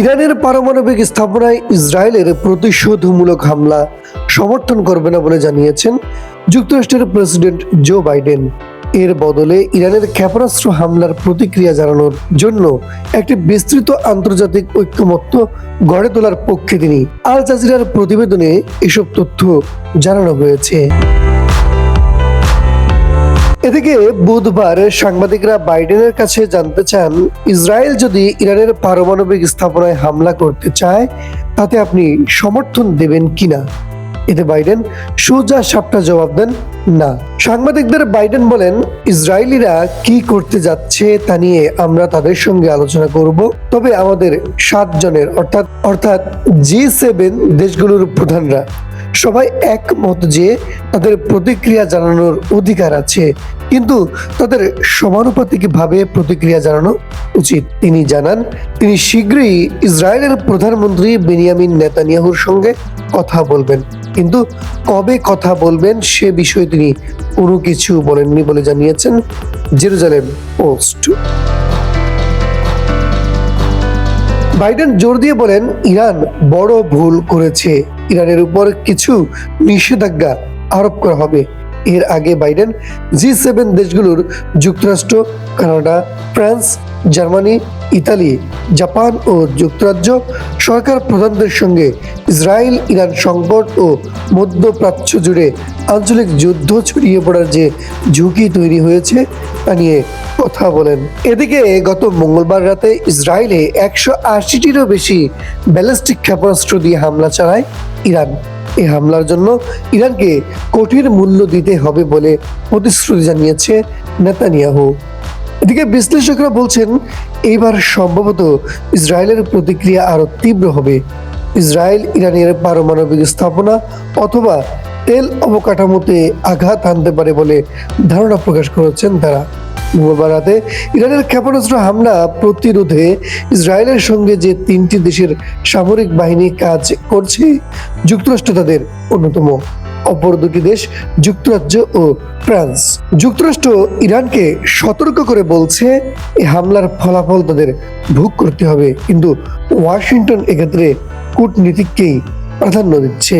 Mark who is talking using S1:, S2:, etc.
S1: ইরানের পারমাণবিক স্থাপনায় ইসরায়েলের প্রতিশোধমূলক হামলা সমর্থন করবে না বলে জানিয়েছেন যুক্তরাষ্ট্রের প্রেসিডেন্ট জো বাইডেন এর বদলে ইরানের ক্ষেপণাস্ত্র হামলার প্রতিক্রিয়া জানানোর জন্য একটি বিস্তৃত আন্তর্জাতিক ঐক্যমত্য গড়ে তোলার পক্ষে তিনি আল জাজিরার প্রতিবেদনে এসব তথ্য জানানো হয়েছে এদিকে বুধবার সাংবাদিকরা বাইডেনের কাছে জানতে চান ইসরায়েল যদি ইরানের পারমাণবিক স্থাপনায় হামলা করতে চায় তাতে আপনি সমর্থন দেবেন কিনা এতে বাইডেন সোজা সাপটা জবাব দেন না সাংবাদিকদের বাইডেন বলেন ইসরায়েলিরা কি করতে যাচ্ছে তা নিয়ে আমরা তাদের সঙ্গে আলোচনা করব তবে আমাদের সাত জনের অর্থাৎ অর্থাৎ জি সেভেন দেশগুলোর প্রধানরা সবাই একমত যে তাদের প্রতিক্রিয়া জানানোর অধিকার আছে কিন্তু তাদের সমানুপাতিকভাবে প্রতিক্রিয়া জানানো উচিত তিনি জানান তিনি শীঘ্রই ইসরায়েলের প্রধানমন্ত্রী বেনিয়ামিন নেতানিয়াহুর সঙ্গে কথা বলবেন কিন্তু কবে কথা বলবেন সে বিষয়ে তিনি কোনো কিছু বলেননি বলে জানিয়েছেন জেরুজালেম পোস্ট বাইডেন জোর দিয়ে বলেন ইরান বড় ভুল করেছে ইরানের উপর কিছু নিষেধাজ্ঞা আরোপ করা হবে এর আগে বাইডেন জি সেভেন দেশগুলোর যুক্তরাষ্ট্র Canada France Germany Italy Japan ও যুক্তরাজ্য সরকার প্রধানদের সঙ্গে ইসরায়েল ইরান সংকট ও মধ্যপ্রাচ্য জুড়ে আঞ্চলিক যুদ্ধ ছড়িয়ে পড়ার যে ঝুঁকি তৈরি হয়েছে তা নিয়ে কথা বলেন এদিকে গত মঙ্গলবার রাতে ইসরায়েলে একশো আশিটিরও বেশি ব্যালিস্টিক ক্ষেপণাস্ত্র দিয়ে হামলা চালায় ইরান এই হামলার জন্য ইরানকে কঠিন মূল্য দিতে হবে বলে প্রতিশ্রুতি জানিয়েছে নেতানিয়াহু এদিকে বিশ্লেষকরা বলছেন এইবার সম্ভবত ইসরায়েলের প্রতিক্রিয়া আরও তীব্র হবে ইসরায়েল ইরানের পারমাণবিক স্থাপনা অথবা তেল অবকাঠামোতে আঘাত আনতে পারে বলে ধারণা প্রকাশ করেছেন তারা মঙ্গলবার রাতে ইরানের ক্ষেপণাস্ত্র হামলা প্রতিরোধে ইসরায়েলের সঙ্গে যে তিনটি দেশের সামরিক বাহিনী কাজ করছে যুক্তরাষ্ট্র তাদের অন্যতম অপর দুটি দেশ যুক্তরাজ্য ও ফ্রান্স যুক্তরাষ্ট্র ইরানকে সতর্ক করে বলছে এই হামলার ফলাফল তাদের ভোগ করতে হবে কিন্তু ওয়াশিংটন এক্ষেত্রে কূটনীতিককেই প্রাধান্য দিচ্ছে